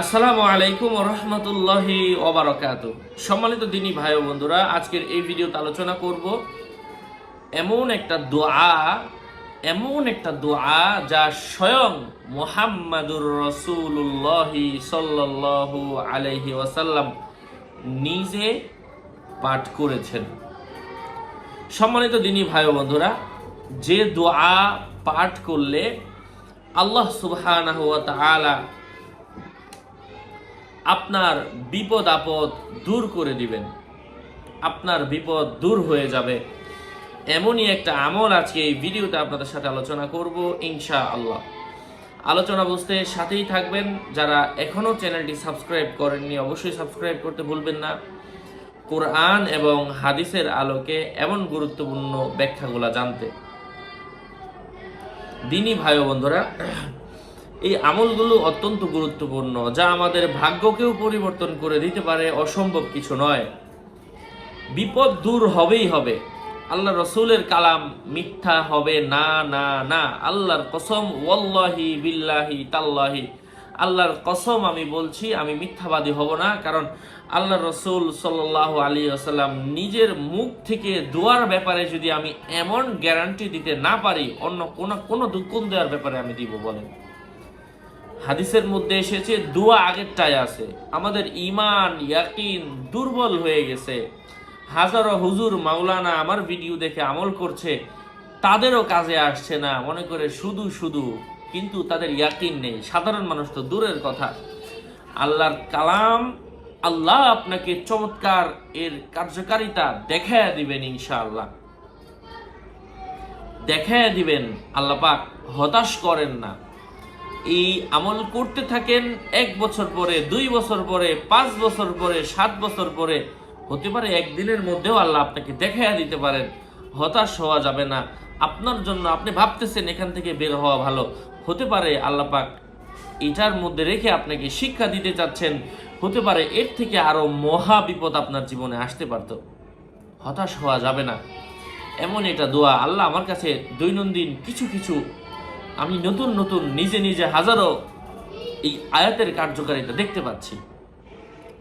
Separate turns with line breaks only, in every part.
আসসালামু আলাইকুম রহমতুল্লাহি ওবারকাত সম্মানিত দিনী ভাই ও বন্ধুরা, আজকের এই ভিডিওতে আলোচনা করব এমন একটা দোয়া, এমন একটা দোয়া যা স্বয়ং মোহাম্মদুর রসুল্লাহি সাল্লাল্লাহু আলাইহি ওয়াসাল্লাম নিজে পাঠ করেছেন। সম্মানিত দিনী ভাই ও বন্ধুরা, যে দোয়া পাঠ করলে আল্লাহ সুবহানাহু ওয়া তাআলা আপনার বিপদ আপদ দূর করে দিবেন। আপনার বিপদ দূর হয়ে যাবে। এমনই একটা আমল আজকে এই ভিডিওতে আপনাদের সাথে আলোচনা করব ইনশা আল্লাহ আলোচনা বুঝতে সাথেই থাকবেন। যারা এখনও চ্যানেলটি সাবস্ক্রাইব করেননি, অবশ্যই সাবস্ক্রাইব করতে ভুলবেন না। কোরআন এবং হাদিসের আলোকে এমন গুরুত্বপূর্ণ ব্যাখ্যাগুলা জানতে। দিনই ভাই বন্ধুরা এই আমলগুলো অত্যন্ত গুরুত্বপূর্ণ, যা আমাদের ভাগ্যকেও পরিবর্তন করে দিতে পারে, অসম্ভব কিছু নয়। বিপদ দূর হবেই হবে। আল্লাহ রসুলের কালাম মিথ্যা হবে না না না। আল্লাহর কসম, ওয়াল্লাহি বিল্লাহি তাল্লাহি। আল্লাহর কসম আমি বলছি, আমি মিথ্যাবাদী হব না, কারণ আল্লাহ রসুল সাল্লাহ আলী আসাল্লাম নিজের মুখ থেকে দোয়ার ব্যাপারে যদি আমি এমন গ্যারান্টি দিতে না পারি, অন্য কোনো কোনো কোন দেওয়ার ব্যাপারে আমি দিব বলেন। হাদিসের মধ্যে এসেছে, দোয়া আগেরটাই আছে। আমাদের ইমান ইয়াকিন দুর্বল হয়ে গেছে। হাজারো হুজুর মাওলানা আমার ভিডিও দেখে আমল করছে, তাদেরও কাজে আসছে না, মনে করে শুধু শুধু। কিন্তু তাদের ইয়াকিন নেই। সাধারণ মানুষ তো দূরের কথা। আল্লাহর কালাম, আল্লাহ আপনাকে চমৎকার এর কার্যকারিতা দেখায় দিবেন ইনশাআল্লাহ। দেখায় দিবেন। আল্লাহ পাক হতাশ করেন না। এই আমল করতে থাকেন এক বছর পরে, দুই বছর পরে, পাঁচ বছর পরে, সাত বছর পরে, হতে পারে একদিনের মধ্যেও আল্লাহ আপনাকে দেখাইয়া দিতে পারেন। হতাশ হওয়া যাবে না। আপনার জন্য আপনি ভাবতেছেন এখান থেকে বের হওয়া ভালো। হতে পারে আল্লাহ পাক এটার মধ্যে রেখে আপনাকে শিক্ষা দিতে চাচ্ছেন। হতে পারে এর থেকে আরও মহা বিপদ আপনার জীবনে আসতে পারত। হতাশ হওয়া যাবে না। এমন এটা দোয়া আল্লাহ আমার কাছে দৈনন্দিন কিছু কিছু আমি নতুন নতুন, নিজে নিজে হাজারো এই আয়াতের কার্যকারিতা দেখতে পাচ্ছি।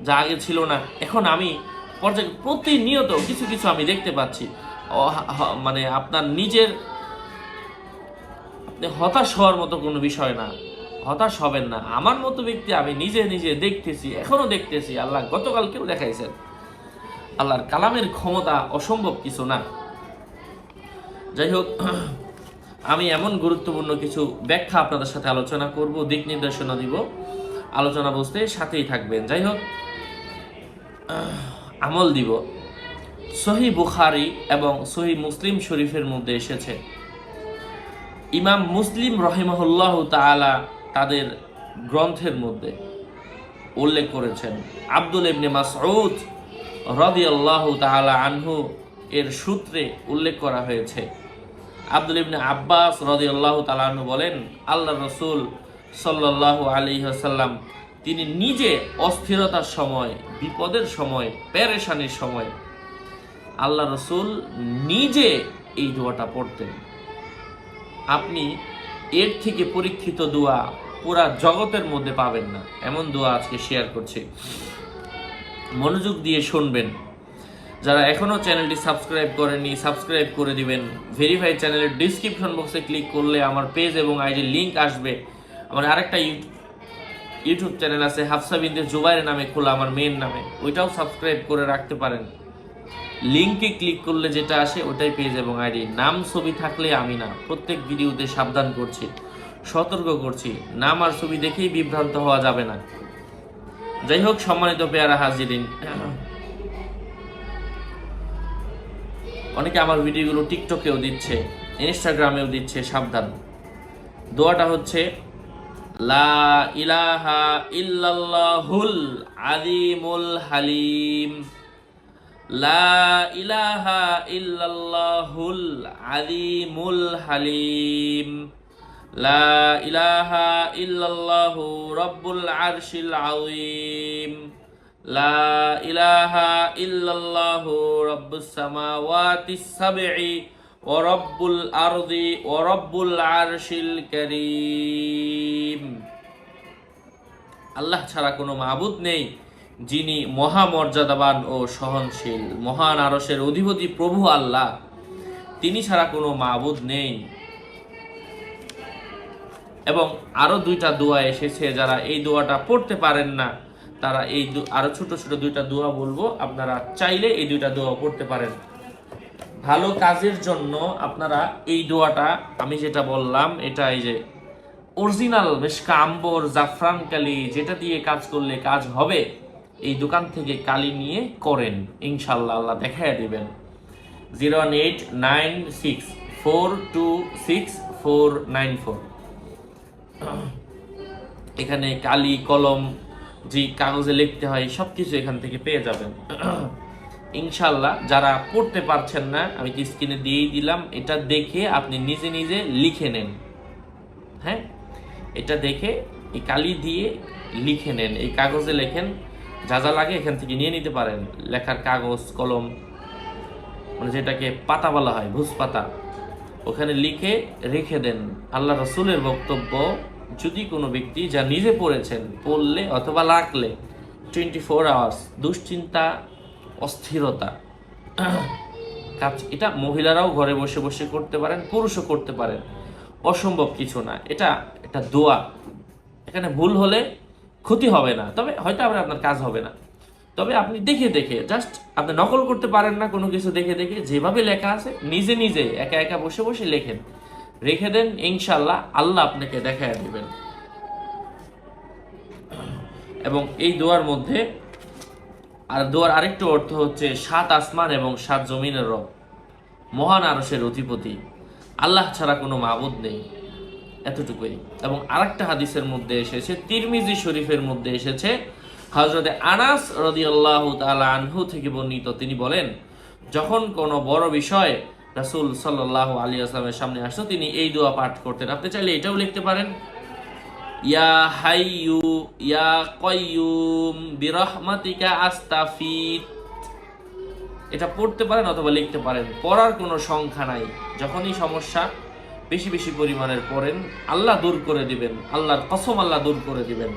যা আগে ছিল না, এখন আমি পর্যায়ে প্রতিনিয়ত কিছু কিছু আমি দেখতে পাচ্ছি। মানে আপনার নিজের হতাশ হওয়ার মতো কোনো বিষয় না। হতাশ হবেন না। আমার মতো ব্যক্তি আমি নিজে নিজে দেখতেছি, এখনও দেখতেছি। আল্লাহ গতকালকেও দেখাইছেন। আল্লাহর কালামের ক্ষমতা অসম্ভব কিছু না। যাই হোক আমি এমন গুরুত্বপূর্ণ কিছু ব্যাখ্যা আপনাদের সাথে আলোচনা করব, দিক নির্দেশনা দিব, আলোচনা বুঝতে সাথেই থাকবেন। যাই হোক আমল দিব। সহি বুখারি এবং সহি মুসলিম শরীফের মধ্যে এসেছে। ইমাম মুসলিম রহিমহুল্লাহ তাআলা তাদের গ্রন্থের মধ্যে উল্লেখ করেছেন, আব্দুল ইবনে মাসউদ আল্লাহ তাআলা আনহু এর সূত্রে উল্লেখ করা হয়েছে। আব্দুল ইবনে আব্বাস রাদিয়াল্লাহু তাআলা আনহু বলেন, আল্লাহ রসুল সাল্লাল্লাহু আলী ওয়াসাল্লাম, তিনি নিজে অস্থিরতার সময়, বিপদের সময়, পেরেশানির সময়, আল্লাহ রসুল নিজে এই দোয়াটা পড়তেন। আপনি এর থেকে পরীক্ষিত দোয়া পুরা জগতের মধ্যে পাবেন না। এমন দোয়া আজকে শেয়ার করছি। মনোযোগ দিয়ে শুনবেন। যারা এখনও চ্যানেলটি সাবস্ক্রাইব করেননি, সাবস্ক্রাইব করে দিবেন। ভেরিফাই চ্যানেলের ডিসক্রিপশন বক্সে ক্লিক করলে আমার পেজ এবং আইডির লিংক আসবে। আমার আরেকটা ইউটিউব চ্যানেল আছে, হাফসা বিনতে জুবাইর নামে খোলা, আমার মেন নামে। ওইটাও সাবস্ক্রাইব করে রাখতে পারেন। লিংকে ক্লিক করলে যেটা আসে, ওটাই পেজ এবং আইডি নাম ছবি থাকলে আমি না। প্রত্যেক ভিডিওতে সাবধান করছি, সতর্ক করছি। নাম আর ছবি দেখেই বিভ্রান্ত হওয়া যাবে না। যাই হোক, সম্মানিত পেয়ারা হাজিরিন। অনেকে আমার ভিডিওগুলো টিকটকেও দিচ্ছে, ইনস্টাগ্রামেও দিচ্ছে সাবধান। দোয়াটা হচ্ছে, লা ইলাহা ইল্লাল্লাহুল আলিমুল হালিম। লা ইলাহা ইল্লাল্লাহুল আলিমুল হালিম। লা ইলাহা ইল্লাল্লাহু রব্বুল আরশিল আযীম। লা ইলাহা আরশিল আল্লাহ ছাড়া কোনো মাবুদ নেই যিনি মহামর্যাদাবান ও সহনশীল, মহান আরসের অধিপতি প্রভু আল্লাহ। তিনি ছাড়া কোনো মাবুদ নেই। এবং আরও দুইটা দোয়া এসেছে যারা এই দোয়াটা পড়তে পারেন না। তারা এই দু- আরও ছোট ছোট দুইটা দোয়া বলব। আপনারা চাইলে এই দুইটা দোয়া পড়তে পারেন। ভালো কাজের জন্য আপনারা এই দোয়াটা, আমি যেটা বললাম, এটা এই যে অরিজিনাল বেশ কাম্বর, জাফরান কালি, যেটা দিয়ে কাজ করলে কাজ হবে, এই দোকান থেকে কালি নিয়ে করেন। ইনশাল্লাহ আল্লাহ দেখাইয়া দিবেন। Zero eight nine six four two six four nine four. এখানে কালি, কলম যে কাগজে লিখতে হয় সব কিছু এখান থেকে পেয়ে যাবেন। ইনশাল্লাহ যারা পড়তে পারছেন না, আমি স্ক্রিনে দিয়েই দিলাম, এটা দেখে আপনি নিজে নিজে লিখে নেন। হ্যাঁ? এটা দেখে এই কালি দিয়ে লিখে নেন। এই কাগজে লেখেন, যা যা লাগে এখান থেকে নিয়ে নিতে পারেন। লেখার কাগজ, কলম মানে যেটাকে পাতা বলা হয় ভুজ পাতা ওখানে লিখে রেখে দেন। আল্লাহ রসুলের বক্তব্য যদি কোনো ব্যক্তি যা নিজে পড়েছেন, পড়লে অথবা রাখলে টোয়েন্টি ফোর আওয়ার্স দুশ্চিন্তা, অস্থিরতা, কাজ, এটা মহিলারাও ঘরে বসে বসে করতে পারেন, পুরুষও করতে পারেন, অসম্ভব কিছু না। এটা এটা দোয়া। এখানে ভুল হলে ক্ষতি হবে না, তবে হয়তো আবার আপনার কাজ হবে না। তবে আপনি দেখে দেখে জাস্ট আপনি নকল করতে পারেন না কোনো কিছু দেখে দেখে, যেভাবে লেখা আছে, নিজে নিজে একা একা বসে বসে লেখেন। রেখে দেন ইনশাল্লাহ আল্লাহ আপনাকে দেখায় দিবেন। এবং এই দোয়ার মধ্যে আর দোয়ার আরেকটু অর্থ হচ্ছে সাত আসমান এবং সাত জমিনের রব, মহান আরসের অধিপতি। আল্লাহ ছাড়া কোনো মাবুদ নেই এতটুকুই। এবং আরেকটা হাদিসের মধ্যে এসেছে, তিরমিজি শরীফের মধ্যে এসেছে হজরতে আনাস রদিয়াল্লাহ তাআলা আনহু থেকে বর্ণিত। তিনি বলেন, যখন কোনো বড় বিষয় রাসূল সাল্লাল্লাহু আলী আসলামের সামনে আসতো, তিনি এই দোয়া পাঠ করতেন। আপনি চাইলে এটাও লিখতে পারেন। ইয়া ইয়া বিরহমাতিকা এটা পড়তে পারেন অথবা লিখতে পারেন। পড়ার কোনো সংখ্যা নাই। যখনই সমস্যা বেশি বেশি পরিমাণের পড়েন, আল্লাহ দূর করে দিবেন। আল্লাহর কসম আল্লাহ দূর করে দিবেন।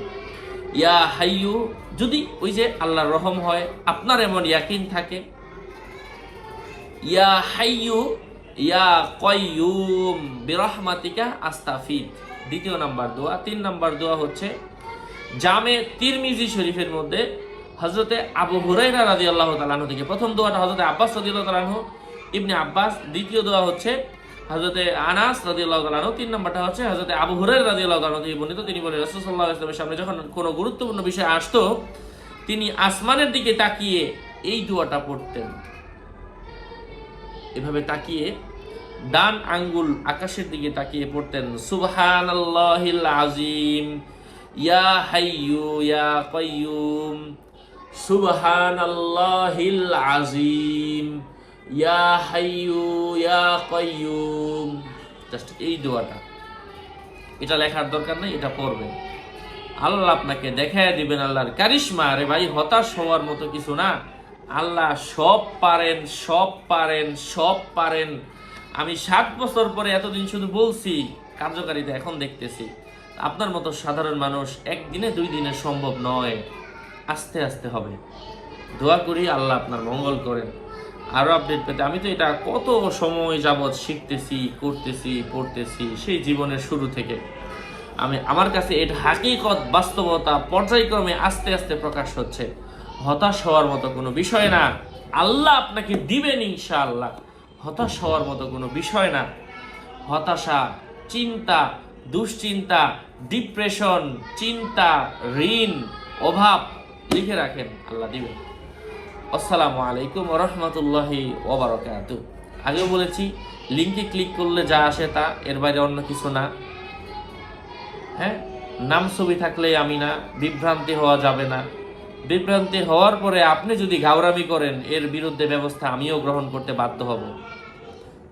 ইয়া হাইয়ু, যদি ওই যে আল্লাহর রহম হয়, আপনার এমন ইয়াকিন থাকে ইয়া হাইয়ু, ইয়া কয়ুম বিরহমাতিকা আস্তাফিদ। দ্বিতীয় নাম্বার দোয়া। তিন নাম্বার দোয়া হচ্ছে, জামে তিরমিজি শরীফের মধ্যে হজরতে আবু হুরাইরা রাজি আল্লাহ তালাহ থেকে প্রথম দোয়াটা হজরতে আব্বাস রাজি আল্লাহ তালাহ ইবনে আব্বাস। দ্বিতীয় দোয়া হচ্ছে হজরতে আনাস রাজি আল্লাহ তালাহ তিন নম্বরটা হচ্ছে হজরতে আবু হুরাই রাজি আল্লাহ তালাহ থেকে বর্ণিত। তিনি বলেন রসুল্লাহ ইসলামের সামনে যখন কোনো গুরুত্বপূর্ণ বিষয় আসতো, তিনি আসমানের দিকে তাকিয়ে এই দোয়াটা পড়তেন। এভাবে তাকিয়ে ডান আঙ্গুল আকাশের দিকে তাকিয়ে পড়তেন সুবহান আজিম ইয়া হাইয়ু, ইয়া কাইয়ুম সুবহান আজিম ইয়া হাইয়ু, ইয়া কাইয়ুম। জাস্ট এই দোয়াটা। এটা লেখার দরকার নেই, এটা পড়বেন। আল্লাহ আপনাকে দেখায় দিবেন আল্লাহর কারিশমা। আরে ভাই, হতাশ হওয়ার মতো কিছু না। আল্লাহ সব পারেন সব পারেন সব পারেন। আমি ষাট বছর পরে এতদিন শুধু বলছি, কার্যকারিতা এখন দেখতেছি। আপনার মতো সাধারণ মানুষ একদিনে দুই দিনে সম্ভব নয়। আস্তে আস্তে হবে। দোয়া করি আল্লাহ আপনার মঙ্গল করেন। আরও আপডেট পেতে। আমি তো এটা কত সময় যাবৎ শিখতেছি, করতেছি, পড়তেছি, সেই জীবনের শুরু থেকে। আমি, আমার কাছে এটা হাকিকত বাস্তবতা পর্যায়ক্রমে আস্তে আস্তে প্রকাশ হচ্ছে। হতাশ হওয়ার মতো কোনো বিষয় না। আল্লাহ আপনাকে দিবেন ইনশাআল্লাহ। হতাশ হওয়ার মতো কোনো বিষয় না। হতাশা, চিন্তা, দুশ্চিন্তা, ডিপ্রেশন, চিন্তা, ঋণ, অভাব লিখে রাখেন, আল্লাহ দিবেন। আসসালামু আলাইকুম রহমতুল্লাহি ওবরাকাতু আগেও বলেছি লিঙ্কে ক্লিক করলে যা আসে তা, এর বাইরে অন্য কিছু না। হ্যাঁ? নাম ছবি থাকলে আমি না, বিভ্রান্তি হওয়া যাবে না। বিভ্রান্তি হওয়ার পরে আপনি যদি ঘাউরামি করেন, এর বিরুদ্ধে ব্যবস্থা আমিও গ্রহণ করতে বাধ্য হব।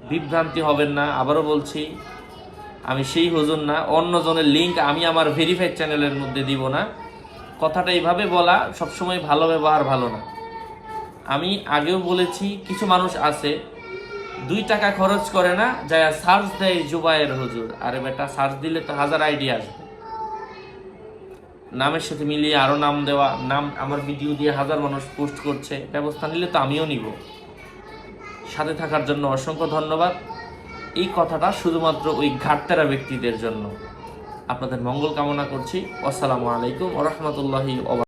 বিভ্রান্তি হবেন না, আবারও বলছি, আমি সেই হুজুর না, অন্যজনের লিঙ্ক আমি আমার ভেরিফাইড চ্যানেলের মধ্যে দিব না। কথাটা এইভাবে বলা সবসময় ভালো ব্যবহার ভালো না। আমি আগেও বলেছি, কিছু মানুষ আছে, দুই টাকা খরচ করে না যা সার্চ দেয় জুবায়ের হুজুর। আরে বেটা সার্চ দিলে তো হাজার আইডিয়া আসবে। নামের সাথে মিলিয়ে আরও নাম দেওয়া, নাম আমার ভিডিও দিয়ে হাজার মানুষ পোস্ট করছে, ব্যবস্থা নিলে তো আমিও নিব। সাথে থাকার জন্য অসংখ্য ধন্যবাদ। এই কথাটা শুধুমাত্র ওই ঘাটতেরা ব্যক্তিদের জন্য। আপনাদের মঙ্গল কামনা করছি। আসসালামু আলাইকুম ওরহমতুল্লাহি